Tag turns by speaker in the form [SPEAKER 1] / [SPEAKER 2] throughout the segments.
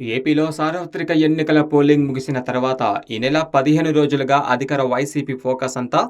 [SPEAKER 1] ఏపీలో సార్వత్రిక ఎన్నికల పోలింగ్ ముగిసిన తర్వాత ఈ నెల పదిహేను రోజులుగా అధికార వైసీపీ ఫోకస్ అంతా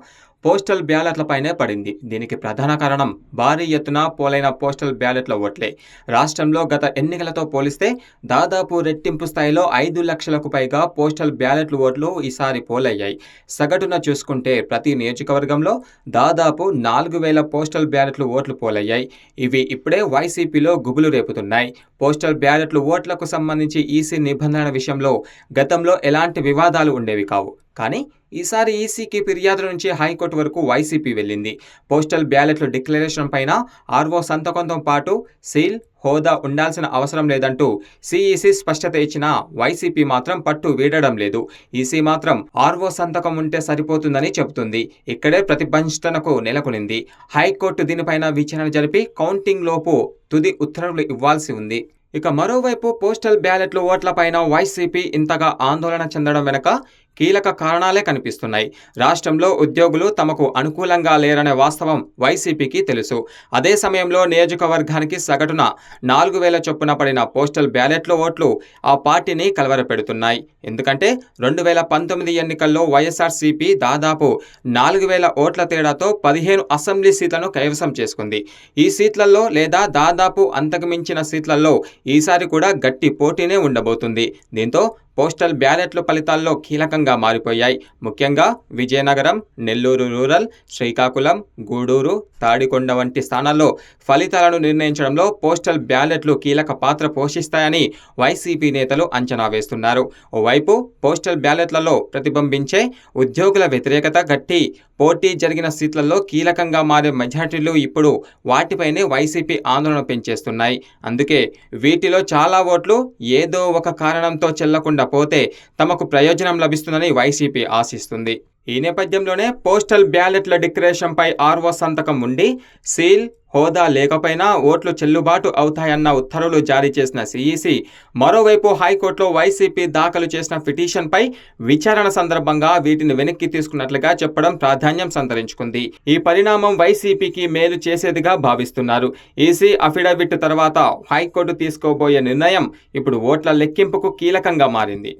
[SPEAKER 1] పోస్టల్ బ్యాలెట్లపైనే పడింది. దీనికి ప్రధాన కారణం భారీ ఎత్తున పోలైన పోస్టల్ బ్యాలెట్ల ఓట్లే. రాష్ట్రంలో గత ఎన్నికలతో పోలిస్తే దాదాపు రెట్టింపు స్థాయిలో ఐదు లక్షలకు పైగా పోస్టల్ బ్యాలెట్లు ఓట్లు ఈసారి పోలయ్యాయి. సగటున చూసుకుంటే ప్రతి నియోజకవర్గంలో దాదాపు నాలుగు వేల పోస్టల్ బ్యాలెట్లు ఓట్లు పోలయ్యాయి. ఇవి ఇప్పుడే వైసీపీలో గుబులు రేపుతున్నాయి. పోస్టల్ బ్యాలెట్లు ఓట్లకు సంబంధించి ఈసీ నిబంధనల విషయంలో గతంలో ఎలాంటి వివాదాలు ఉండేవి కావు. కానీ ఈసారి ఈసీకి ఫిర్యాదుల నుంచి హైకోర్టు వరకు వైసీపీ వెళ్ళింది. పోస్టల్ బ్యాలెట్ల డిక్లరేషన్ పైన ఆర్వో సంతకంతో పాటు సీల్ హోదా ఉండాల్సిన అవసరం లేదంటూ సిఈసి స్పష్టత ఇచ్చిన వైసీపీ మాత్రం పట్టు వీడడం లేదు. ఈసీ మాత్రం ఆర్వో సంతకం ఉంటే సరిపోతుందని చెబుతుంది. ఇక్కడే ప్రతిబంధనకు నెలకొనింది. హైకోర్టు దీనిపైన విచారణ జరిపి కౌంటింగ్ లోపు తుది ఉత్తర్వులు ఇవ్వాల్సి ఉంది. ఇక మరోవైపు పోస్టల్ బ్యాలెట్లు ఓట్లపైన వైసీపీ ఇంతగా ఆందోళన చెందడం వెనుక కీలక కారణాలే కనిపిస్తున్నాయి. రాష్ట్రంలో ఉద్యోగులు తమకు అనుకూలంగా లేరనే వాస్తవం వైసీపీకి తెలుసు. అదే సమయంలో నియోజకవర్గానికి సగటున నాలుగు వేల చొప్పున పడిన పోస్టల్ బ్యాలెట్ల ఓట్లు ఆ పార్టీని కలవరపెడుతున్నాయి. ఎందుకంటే రెండు వేల పంతొమ్మిది ఎన్నికల్లో వైఎస్ఆర్సీపీ దాదాపు నాలుగు వేల ఓట్ల తేడాతో పదిహేను అసెంబ్లీ సీట్లను కైవసం చేసుకుంది. ఈ సీట్లలో లేదా దాదాపు అంతకుమించిన సీట్లలో ఈసారి కూడా గట్టి పోటీనే ఉండబోతుంది. దీంతో పోస్టల్ బ్యాలెట్ల ఫలితాల్లో కీలకంగా మారిపోయాయి. ముఖ్యంగా విజయనగరం నెల్లూరు రూరల్ శ్రీకాకుళం గూడూరు తాడికొండ వంటి స్థానాల్లో ఫలితాలను నిర్ణయించడంలో పోస్టల్ బ్యాలెట్లు కీలక పాత్ర పోషిస్తాయని వైసీపీ నేతలు అంచనా వేస్తున్నారు. ఓవైపు పోస్టల్ బ్యాలెట్లలో ప్రతిబింబించే ఉద్యోగుల వ్యతిరేకత గట్టి పోటీ జరిగిన సీట్లలో కీలకంగా మారే మెజార్టీలు ఇప్పుడు వాటిపైనే వైసీపీ ఆందోళన పెంచేస్తున్నాయి. అందుకే వీటిలో చాలా ఓట్లు ఏదో ఒక కారణంతో చెల్లకుండా పోతే తమకు ప్రయోజనం లభిస్తుందని వైసీపీ ఆశిస్తుంది. ఈ నేపథ్యంలోనే పోస్టల్ బ్యాలెట్ల డిక్లరేషన్పై ఆర్వో సంతకం ఉండి సీల్ హోదా లేకపోయినా ఓట్లు చెల్లుబాటు అవుతాయన్న ఉత్తర్వులు జారీ చేసిన సిఈసి మరోవైపు హైకోర్టులో వైసీపీ దాఖలు చేసిన పిటిషన్పై విచారణ సందర్భంగా వీటిని వెనక్కి తీసుకున్నట్లుగా చెప్పడం ప్రాధాన్యం సంతరించుకుంది. ఈ పరిణామం వైసీపీకి మేలు చేసేదిగా భావిస్తున్నారు. ఈసీ అఫిడవిట్ తర్వాత హైకోర్టు తీసుకోబోయే నిర్ణయం ఇప్పుడు ఓట్ల లెక్కింపుకు కీలకంగా మారింది.